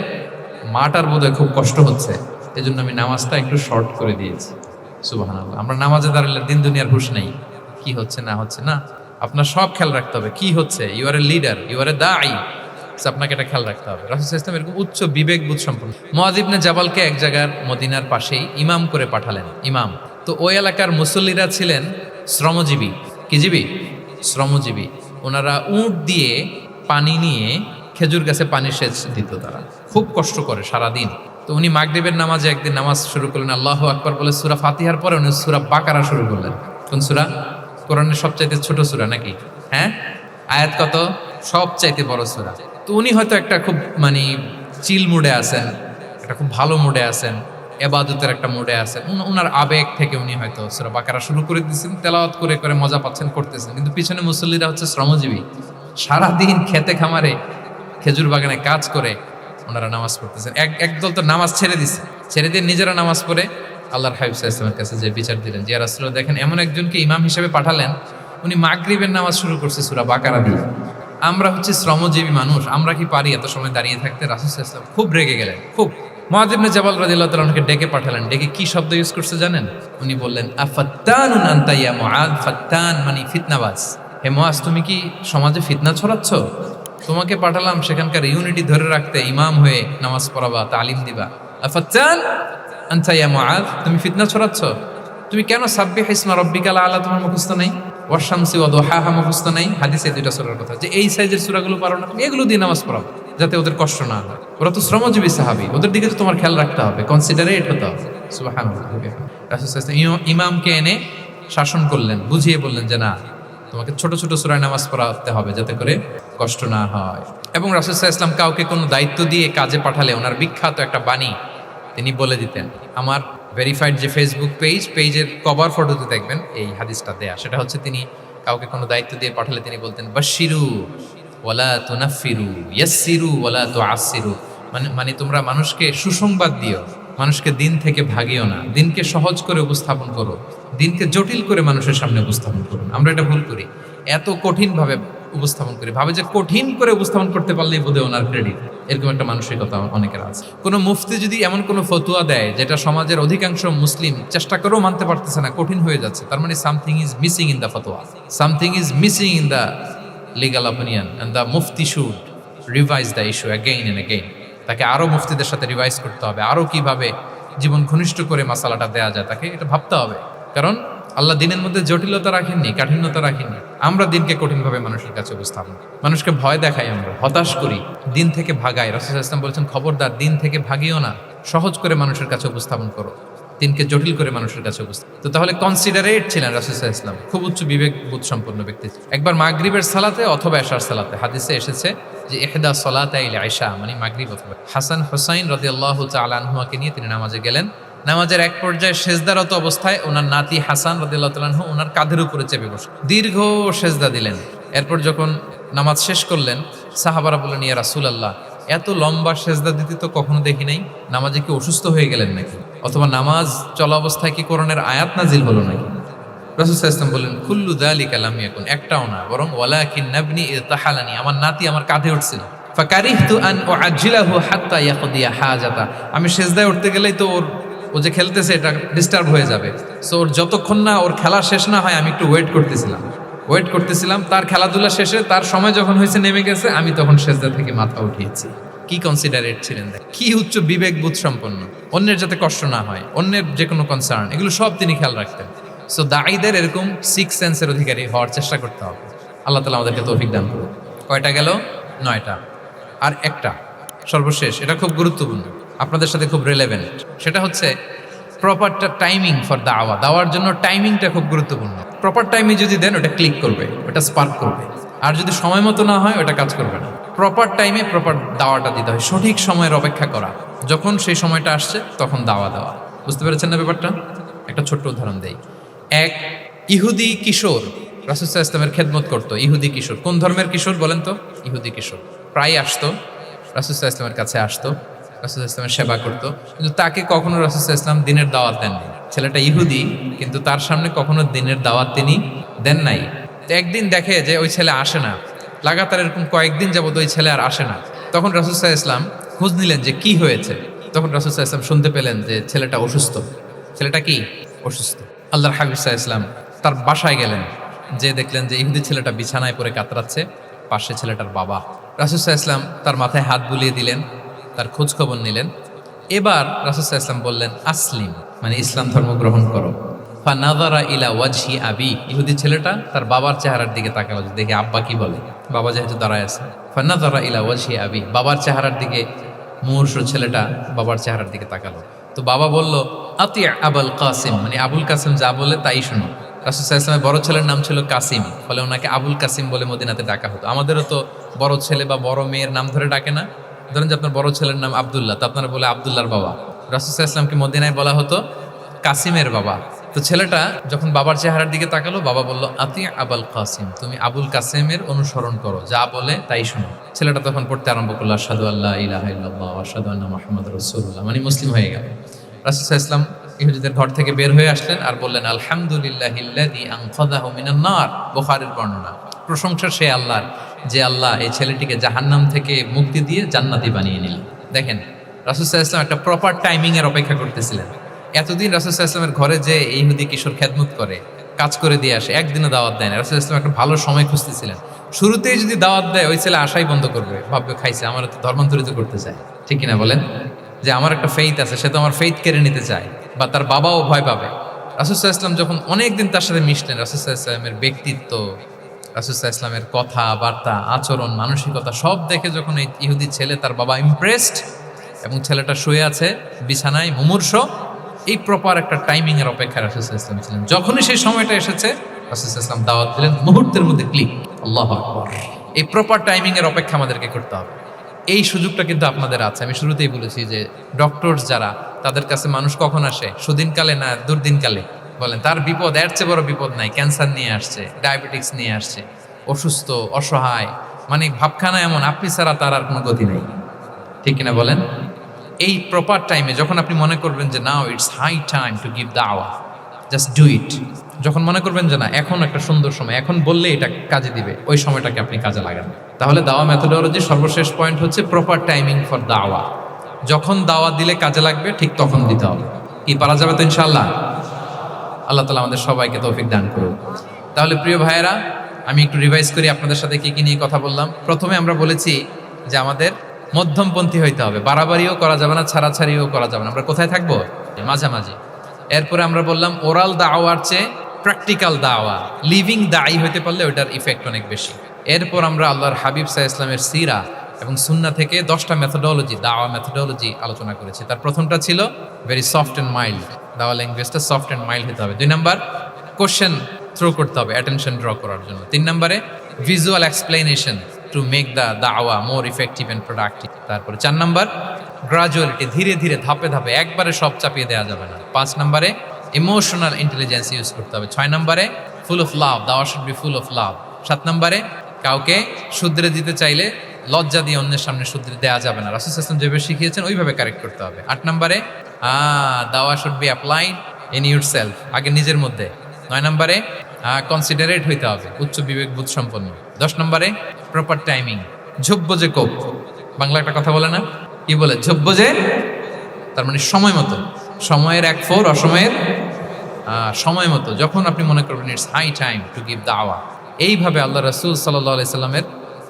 মাটার বোধহয় খুব কষ্ট হচ্ছে। এই জন্য আমি নামাজটা একটু শর্ট করে দিয়েছি। সুবাহান আল্লাহ আমরা নামাজে দাঁড়ালে দিন দুনিয়ার হুশ নেই। কি হচ্ছে, না হচ্ছে, না? আপনার সব খেয়াল রাখতে হবে। কি হচ্ছে? You are a leader you are a দায়ী So আপনাকে এটা খেয়াল রাখতে হবে। রাসুল ইসলাম এরকম উচ্চ বিবেকবোধ সম্পন্ন। মহাদিবনে জাবালকে এক জায়গার মদিনার পাশেই ইমাম করে পাঠালেন। ইমাম। তো ওই এলাকার মুসল্লিরা ছিলেন শ্রমজীবী। কি জীবী? শ্রমজীবী। ওনারা উঁট দিয়ে পানি নিয়ে খেজুর গাছে পানি সেচ দিত তারা। খুব কষ্ট করে সারাদিন। তো উনি মাগরিবের নামাজে একদিন নামাজ শুরু করলেন, আল্লাহ আকবর বলে সুরা ফাতিহার পরে উনি সুরা বাকারা শুরু করলেন। কোন সুরা? কোরআনের সবচাইতে ছোট সুরা নাকি? হ্যাঁ? আয়াত কত? সবচাইতে বড় সুরা। তো উনি হয়তো একটা খুব মানে চিল মুডে আছেন, একটা খুব ভালো মুডে আছেন, এবাদতের একটা মুডে আছেন। উনার আবেগ থেকে উনি হয়তো সুরা বাকারা শুরু করে দিয়েছেন, তেলাওয়াত করে করে মজা পাচ্ছেন, করতেছেন। কিন্তু পিছনে মুসল্লিরা হচ্ছে শ্রমজীবী। সারাদিন খেতে খামারে খেজুর বাগানে কাজ করে ওনারা নামাজ পড়তেছেন। এক, একদল তো নামাজ ছেড়ে দিছে। ছেড়ে দিয়ে নিজেরা নামাজ পড়ে আল্লাহর হাবিব ইসলামের কাছে যে বিচার দিলেন, যে রাসুল্লাহ দেখেন এমন একজনকে ইমাম হিসেবে পাঠালেন, উনি মাগরিবের নামাজ শুরু করছে সুরা বাকারা দিয়ে। আমরা হচ্ছে শ্রমজীবী মানুষ, আমরা কি পারি এত সময় দাঁড়িয়ে থাকতে? রাসুল খুব রেগে গেলেন, খুব। মহাদিবনে জাবাল রাদিল্লাহ তালকে ডেকে পাঠালেন। ডেকে কি শব্দ ইউজ করছে জানেন? উনি বললেন আফাত্তান আন্তাইয়া মানে ফিতনাবাজ। হে মহাজ তুমি কি সমাজে ফিতনা ছড়াচ্ছ? তোমাকে পাঠালাম সেখানকার ইউনিটি ধরে রাখতে, ইমাম হয়ে নামাজ পড়াবা, তালিম দিবা। আফাত্তান আনসাইয়া মুআদ তুমি ফিতনা ছড়াচ্ছ? তুমি কেন সাব্বিহ ইসমা রব্বিকাল আলা তোমার মুখস্থ নাই? ওয়াশামসি ওয়া দুহাহা মুখস্থ নাই, হাদিসে দুইটা সূরার কথা। যে এই সাইজের সূরাগুলো পারো না, তুমি এগুলো দিয়ে নামাজ পড়াও, যাতে ওদের কষ্ট না হয়। ওরা তো শ্রমজীবী সাহাবী, ওদের দিকে তো তোমার খেয়াল রাখতে হবে কনসিডারেট হতে হবে। ওয়াসাল্লাম ইমামকে এনে শাসন করলেন, বুঝিয়ে বললেন যে না, তোমাকে ছোট ছোট সুরায় নামাজ পড়াতে হবে যাতে করে কষ্ট না হয়। এবং রাসুসাহ ইসলাম কাউকে কোনো দায়িত্ব দিয়ে কাজে পাঠালে ওনার বিখ্যাত একটা বাণী তিনি বলে দিতেন, আমার ভেরিফাইড যে ফেসবুক পেজ পেজের কভার ফটোতে দেখবেন এই হাদিসটা দেয়া। সেটা হচ্ছে তিনি কাউকে কোনো দায়িত্ব দিয়ে পাঠালে তিনি বলতেন বাশিরু ওয়ালা তুনাফিরু ইয়াসিরু ওয়ালা তু আসিরু মানে মানে তোমরা মানুষকে সুসংবাদ দিও, মানুষকে দিন থেকে ভাগিও না। দিনকে সহজ করে উপস্থাপন করো, দিনকে জটিল করে মানুষের সামনে উপস্থাপন করুন। আমরা এটা ভুল করি। এত কঠিনভাবে উপস্থাপন করি। ভাবে যে কঠিন করে উপস্থাপন করতে পারলেই বোধহয় ওনার ক্রেডিট এরকম একটা মানসিকতা অনেকের আছে। কোনো মুফতি যদি এমন কোনো ফতুয়া দেয়, যেটা সমাজের অধিকাংশ মুসলিম চেষ্টা করেও মানতে পারতেছে না, কঠিন হয়ে যাচ্ছে, তার মানে something is missing in the ফতোয়া something is missing in the legal opinion and the Mufti should revise the issue again and again তাকে আরও মুফতিদের সাথে রিভাইজ করতে হবে। আরও কীভাবে জীবন ঘনিষ্ঠ করে মশালাটা দেয়া যায়, তাকে এটা ভাবতে হবে। কারণ আল্লাহ দিনের মধ্যে জটিলতা রাখেননি, কাঠিন্যতা রাখেননি। আমরা দিনকে কঠিনভাবে মানুষের কাছে উপস্থাপন মানুষকে ভয় দেখাই আমরা, হতাশ করি, দিন থেকে ভাগাই। রসুল ইসলাম বলেছেন, খবরদার, দিন থেকে ভাগিও না, সহজ করে মানুষের কাছে উপস্থাপন করো। দিনকে জটিল করে মানুষের কাছে উপস্থিত তো তাহলে কনসিডারেট ছিলেন রাসুসাহ ইসলাম খুব উচ্চ বিবেক বোধ সম্পন্ন ব্যক্তি একবার মাগরিবের সালাতে অথবা এশার সালাতে হাদিসে এসেছে যে এহেদা সলাতে আইলে আয়সা মানে মাগরিব অথবা। হাসান হোসাইন রদি আল্লাহ আনহুয়াকে নিয়ে তিনি নামাজে গেলেন। নামাজের এক পর্যায়ে সেজদারত অবস্থায় ওনার নাতি হাসান রদিল্লাহ ওনার কাঁধের উপরে চেপে বসে। দীর্ঘ সেজদা দিলেন। এরপর যখন নামাজ শেষ করলেন, সাহাবারা বললেন, ইয়া রাসুল আল্লাহ এত লম্বা সেজদা দিতে তো কখনো দেখি নাই। নামাজে কি অসুস্থ হয়ে গেলেন নাকি? অথবা নামাজ চলা অবস্থায় কি কোরআনের আয়াত নাজিল হলো নাকি? রসুল ইসলাম বললেন, কুল্লু দালি কালাম এখন একটাও না, বরং ওয়ালা কি নাবনি তাহালানি। আমার নাতি আমার কাঁধে উঠছিল। ফাকারিহতু আন উআজ্জিলাহু হাত্তা ইয়াকদিয়া হাজাতা। আমি সেজদায় উঠতে গেলেই তো ওর ও যে খেলতেছে এটা ডিস্টার্ব হয়ে যাবে। সো ওর যতক্ষণ না ওর খেলা শেষ না হয়, আমি একটু ওয়েট করতেছিলাম। ওয়েট করতেছিলাম, তার খেলাধুলা শেষে তার সময় যখন হয়েছে নেমে গেছে, আমি তখন সেজদা থেকে মাথা উঠিয়েছি। কি কনসিডারেট ছিলেন কি উচ্চ বিবেক বোধ সম্পন্ন। অন্যের যাতে কষ্ট না হয়, অন্যের যে কোনো কনসার্ন এগুলো সব তিনি খেয়াল রাখতেন। সো দায়ীদের এরকম সিক্স সেন্সের অধিকারী হওয়ার চেষ্টা করতে হবে। আল্লাহ তালা আমাদেরকে তৌফিক দান করুন কয়টা গেল? নয়টা। আর একটা। সর্বশেষ, এটা খুব গুরুত্বপূর্ণ। আপনাদের সাথে খুব রেলেভেন্ট সেটা হচ্ছে প্রপার টাইমিং ফর দাওয়া। দাওয়ার জন্য টাইমিংটা খুব গুরুত্বপূর্ণ। প্রপার টাইমে যদি দেন, ওটা ক্লিক করবে, ওটা স্পার্ক করবে। আর যদি সময় মতো না হয়, ওটা কাজ করবে না। প্রপার টাইমে প্রপার দাওয়াটা দিতে হয়। সঠিক সময়ের অপেক্ষা করা। যখন সেই সময়টা আসছে, তখন দাওয়া দেওয়া। বুঝতে পেরেছেন না ব্যাপারটা? একটা ছোট্ট উদাহরণ দেই। এক ইহুদি কিশোর রাসুসাহ ইসলামের খেদমত করতো। ইহুদি কিশোর। কোন ধর্মের কিশোর বলেন তো? ইহুদি কিশোর। প্রায় আসতো। রাসুসাহ ইসলামের কাছে আসতো। রাসুসাহ ইসলামের সেবা করতো। কিন্তু তাকে কখনো রাসুসাহ ইসলাম দিনের দাওয়াত দেননি। ছেলেটা ইহুদি, কিন্তু তার সামনে কখনো দিনের দাওয়াত তিনি দেন নাই। একদিন দেখে যে ওই ছেলে আসে না। লাগাতার এরকম কয়েকদিন যাবত ওই ছেলে আর আসে না। তখন রাসুসাহ ইসলাম খোঁজ নিলেন যে কি হয়েছে। তখন রাসুসাহ ইসলাম শুনতে পেলেন যে ছেলেটা অসুস্থ। ছেলেটা কি? অসুস্থ। আল্লাহর হাবিব সাহা ইসলাম তার বাসায় গেলেন। যে দেখলেন যে ইহুদি ছেলেটা বিছানায় পরে কাতরাচ্ছে, পাশে ছেলেটার বাবা। রাসুসাহ ইসলাম তার মাথায় হাত বুলিয়ে দিলেন। তার খোঁজ খবর নিলেন। এবার রাসুসাহ ইসলাম বললেন, আসলিম মানে ইসলাম ধর্ম গ্রহণ করো। ফানাদারা ইলা ওয়াজহি আবি। ইহুদি ছেলেটা তার বাবার চেহারার দিকে তাকালো দেখে আব্বা কি বলে? বাবা যেহেতু দাঁড়ায় আছে। ফানাদারা ইলা ওয়াজহি আবি, বাবার চেহারার দিকে মুহূর্ষ ছেলেটা বাবার চেহারার দিকে তাকালো। তো বাবা বলল, আতি আবুল কাসিম। মানে আবুল কাসিম যা বলে তাই শুনো। রাসুসাল্লামের বড় ছেলের নাম ছিল কাসিম, ফলে ওনাকে আবুল কাসিম বলে মদিনাতে ডাকা হতো। আমাদেরও তো বড় ছেলে বা বড় মেয়ের নাম ধরে ডাকে না। ধরেন যে আপনার বড় ছেলের নাম আবদুল্লাহ, তো আপনারা বলে আবদুল্লাহর বাবা। রাসুসাল্লামকে মদিনায় বলা হতো কাসিমের বাবা। তো ছেলেটা যখন বাবার চেহারার দিকে তাকালো, বাবা বলল, আতি আবুল কাসিম, তুমি আবুল কাসিমের অনুসরণ করো, যা বলে তাই শুনো। ছেলেটা তখন পড়তে আরম্ভ করল আসাদু আল্লাহ ইলাহা আসাদু আল্লাহ মোহাম্মদ রসুল্লাহ মানে মুসলিম হয়ে গেল। রাসুসাহ ইসলাম ইহুদিদের ঘর থেকে বের হয়ে আসলেন আর বললেন আলহামদুলিল্লাহ বুখারীর বর্ণনা। প্রশংসা সে আল্লাহর। যে আল্লাহ এই ছেলেটিকে জাহান্নাম থেকে মুক্তি দিয়ে জান্নাতি বানিয়ে নিল। দেখেন রাসুসাহ ইসলাম একটা প্রপার টাইমিং এর অপেক্ষা করতেছিলেন। এতদিন রাসুসাহ ইসলামের ঘরে যে এই ইহুদি কিশোর খেদমত করে, কাজ করে দিয়ে আসে একদিনে দাওয়াত দেয় না। রাসুল ইসলাম একটা ভালো সময় খুঁজতেছিলেন। শুরুতেই যদি দাওয়াত দেয়, ওই ছেলে আশাই বন্ধ করবে। ভাববে, খাইছে আমার তো ধর্মান্তরিত করতে চায়। ঠিক কিনা বলেন? যে আমার একটা ফেইথ আছে, সে তো আমার ফেইথ কেড়ে নিতে চায়, বা তার বাবাও ভয় পাবে। রাসুসাহ ইসলাম যখন অনেকদিন তার সাথে মিশলেন রাসুসাহ ইসলামের ব্যক্তিত্ব রাসুসাহ ইসলামের কথা, বার্তা, আচরণ, মানসিকতা সব দেখে যখন এই ইহুদি ছেলে তার বাবা ইমপ্রেসড এবং ছেলেটা শুয়ে আছে, বিছানায় মুমূর্ষ, এই প্রপার একটা টাইমিং এর অপেক্ষা রাসুসাহ ইসলাম ছিলেন। যখনই সেই সময়টা এসেছে রাসুসাহ ইসলাম দাওয়াত দিলেন, মুহূর্তের মধ্যে ক্লিক আল্লাহ এই প্রপার টাইমিং এর অপেক্ষা আমাদেরকে করতে হবে। এই সুযোগটা কিন্তু আপনাদের আছে। আমি শুরুতেই বলেছি যে ডক্টরস যারা, তাদের কাছে মানুষ কখন আসে? সুদিনকালে না দুর্দিনকালে? বলেন, তার বিপদ, এর চেয়ে বড় বিপদ নাই, ক্যান্সার নিয়ে আসছে, ডায়াবেটিক্স নিয়ে আসছে, অসুস্থ, অসহায় মানে ভাবখানা এমন, আপনি ছাড়া তার আর কোনো গতি নেই। ঠিক কিনা বলেন? এই প্রপার টাইমে যখন আপনি মনে করবেন যে now it's high time to give the আওয়া জাস্ট ডু ইট যখন মনে করবেন যে, না, এখন একটা সুন্দর সময়, এখন বললে এটা কাজে দিবে, ওই সময়টাকে আপনি কাজে লাগান। তাহলে দাওয়া মেথোডোলজি সর্বশেষ পয়েন্ট হচ্ছে প্রপার টাইমিং ফর দাওয়া যখন দাওয়া দিলে কাজে লাগবে, ঠিক তখন দিতে হবে। কি, পারা যাবে তো ইনশাল্লাহ আল্লাহ তালা আমাদের সবাইকে তৌফিক দান করুন তাহলে প্রিয় ভাইয়েরা, আমি একটু রিভাইজ করি, আপনাদের সাথে কী কী নিয়ে কথা বললাম। প্রথমে আমরা বলেছি যে আমাদের মধ্যমপন্থী হইতে হবে। বাড়াবাড়িও করা যাবে না, ছাড়াছাড়িও করা যাবে না। আমরা কোথায় থাকব? মাঝামাঝি। এরপরে আমরা বললাম ওরাল দাওয়ার চেয়ে প্র্যাকটিক্যাল দাওয়া লিভিং দায়ী হইতে পারলে ওটার ইফেক্ট অনেক বেশি। এরপর আমরা আল্লাহর হাবিব সাহা ইসলামের সিরা এবং সুন্না থেকে দশটা মেথোডোলজি দাওয়া মেথোডোলজি আলোচনা করেছে। তার প্রথমটা ছিল ভেরি সফট অ্যান্ড মাইল্ড দাওয়া ল্যাঙ্গুয়েজটা সফট অ্যান্ড মাইল্ড হতে হবে। দুই নাম্বার কোশ্চেন থ্রো করতে হবে অ্যাটেনশন ড্র করার জন্য। তিন নম্বরে visual explanation to make the দাওয়া মোর ইফেক্টিভ অ্যান্ড প্রোডাক্টিভ তারপরে চার নম্বর গ্রাজুয়ালিটি ধীরে ধীরে, ধাপে ধাপে, একবারে সব চাপিয়ে দেওয়া যাবে না। পাঁচ নম্বরে ইমোশনাল ইন্টেলিজেন্স ইউজ করতে হবে। ছয় নম্বরে ফুল অফ লাভ দাওয়া should be full of love সাত নম্বরে, কাউকে শুধরে দিতে চাইলে লজ্জা দিয়ে অন্যের সামনে শুধরে দেওয়া যাবে না। রাসুল ইসলাম যেভাবে শিখিয়েছেন, ওইভাবে কারেক্ট করতে হবে। আট নম্বরে দাওয়া should be applied in yourself আগে নিজের মধ্যে। নয় নম্বরে কনসিডারেট হইতে হবে, উচ্চ বিবেক বোধ সম্পন্ন। দশ নম্বরে প্রপার টাইমিং ঝোব্য যে কোপ। বাংলা একটা কথা বলে না? কি বলে? ঝোব্য যে, তার মানে সময় মতো। সময়ের এক ফোর, অসময়ের সময় মতো। যখন আপনি মনে করবেন it's high time to give দাওয়া এইভাবে আল্লাহ রসুল সাল্লাহ সাল্লামের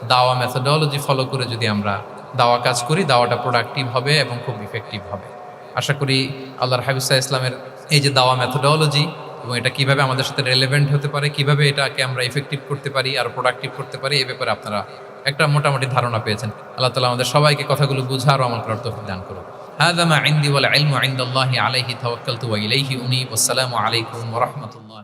দাওয়া মেথোডোলজি ফলো করে যদি আমরা দাওয়া কাজ করি দাওয়াটা প্রোডাক্টিভ হবে এবং খুব ইফেক্টিভ হবে আশা করি আল্লাহর হাবিসা ইসলামের এই যে দাওয়া মেথোডোলজি এবং এটা কিভাবে আমাদের সাথে রেলেভেন্ট হতে পারে কিভাবে এটাকে আমরা ইফেক্টিভ করতে পারি আর প্রোডাক্টিভ করতে পারি এই ব্যাপারে আপনারা একটা মোটামুটি ধারণা পেয়েছেন আল্লাহ তালা আমাদের সবাইকে কথাগুলো বুঝার ও আমল করার তৌফিক দান করুন هذا ما عندي والعلم عند الله عليه توكلت وإليه أنيب والسلام عليكم ورحمة الله